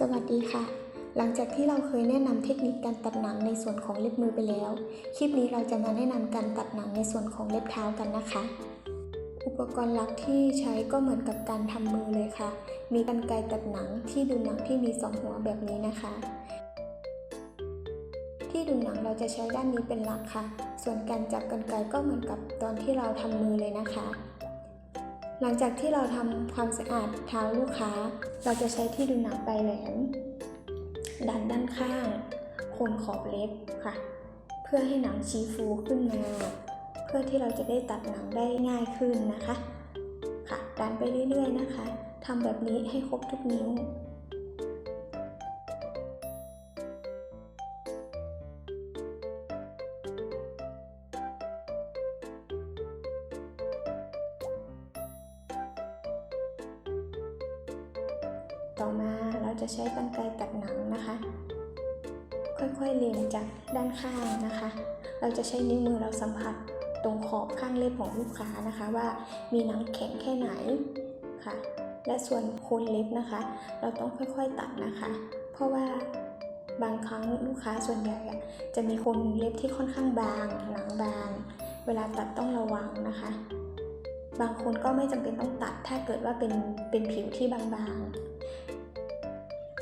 สวัสดีค่ะ หลังจากที่เราเคยแนะนำเทคนิคการตัดหนังในส่วนของเล็บมือไปแล้ว คลิปนี้เราจะมาแนะนำการตัดหนังในส่วนของเล็บเท้ากันนะคะ อุปกรณ์หลักที่ใช้ก็เหมือนกับการทำมือเลยค่ะ มีกรรไกรตัดหนังที่ดูหนังที่มีสองหัวแบบนี้นะคะ ที่ดูหนังเราจะใช้ด้านนี้เป็นหลักค่ะ ส่วนการจับกรรไกรก็เหมือนกับตอนที่เราทำมือเลยนะคะ หลังจากที่เราทำความสะอาดเท้าลูกค้า เราจะใช้ที่ดูหนังปลายแหลมดันด้านข้างโคนขอบเล็บค่ะ เพื่อให้หนังชี้ฟูขึ้นมา เพื่อที่เราจะได้ตัดหนังได้ง่ายขึ้นนะคะ ค่ะดันไปเรื่อยๆนะคะทำแบบนี้ให้ครบทุกนิ้ว ต่อมาเราจะใช้กรรไกรตัดหนังนะคะ ค่อยๆเลียงจากด้านข้างนะคะ เราจะใช้นิ้วมือเราสัมผัสตรงขอบข้างเล็บของลูกค้านะคะว่ามีหนังแข็งแค่ไหนค่ะ และส่วนโคนเล็บนะคะ เราต้องค่อยๆตัดนะคะ เพราะว่าบางครั้งลูกค้าส่วนใหญ่จะมีโคนเล็บที่ค่อนข้างบาง หนังบาง เวลาตัดต้องระวังนะคะ บางคนก็ไม่จำเป็นต้องตัดถ้าเกิดว่าเป็นเป็นผิวที่บางๆ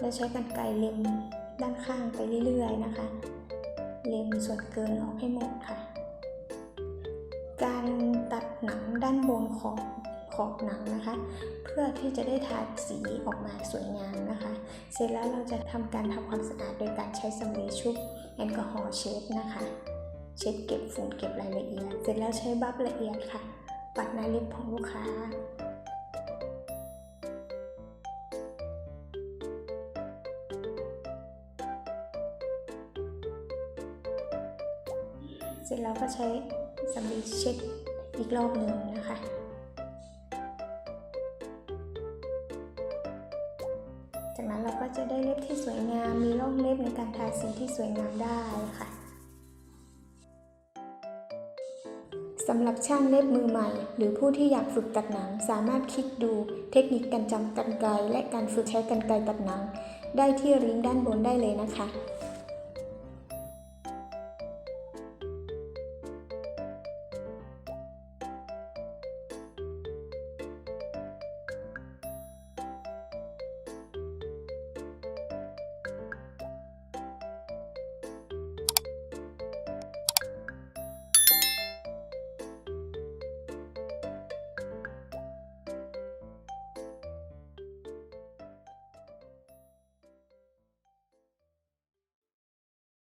และใช้กรรไกรเล็มด้านข้างไปเรื่อยๆนะคะ เล็มส่วนเกินออกให้หมดค่ะ การตัดหนังด้านบนของขอบหนังนะคะ เพื่อที่จะได้ทาสีออกมาสวยงามนะคะ เสร็จแล้วเราจะทำการทำความสะอาดโดยการใช้สำลีชุบแอลกอฮอล์เช็ดนะคะ เช็ดเก็บฝุ่นเก็บรายละเอียด เสร็จแล้วใช้บัฟละเอียดค่ะ ปัดหน้าเล็บของลูกค้า ร็จแล้วก็ใช้สำลีเช็ดอีกรอบหนึ่งนะคะ จากนั้นเราก็จะได้เล็บที่สวยงาม มีร่องเล็บในการทาสีที่สวยงามได้ค่ะสำหรับช่างเล็บมือใหม่ หรือผู้ที่อยากฝึกตัดหนัง สามารถคลิกดูเทคนิคการจำกันไกรและการฝึกใช้กันไกรตัดหนัง ได้ที่ลิงก์ด้านบนได้เลยนะคะ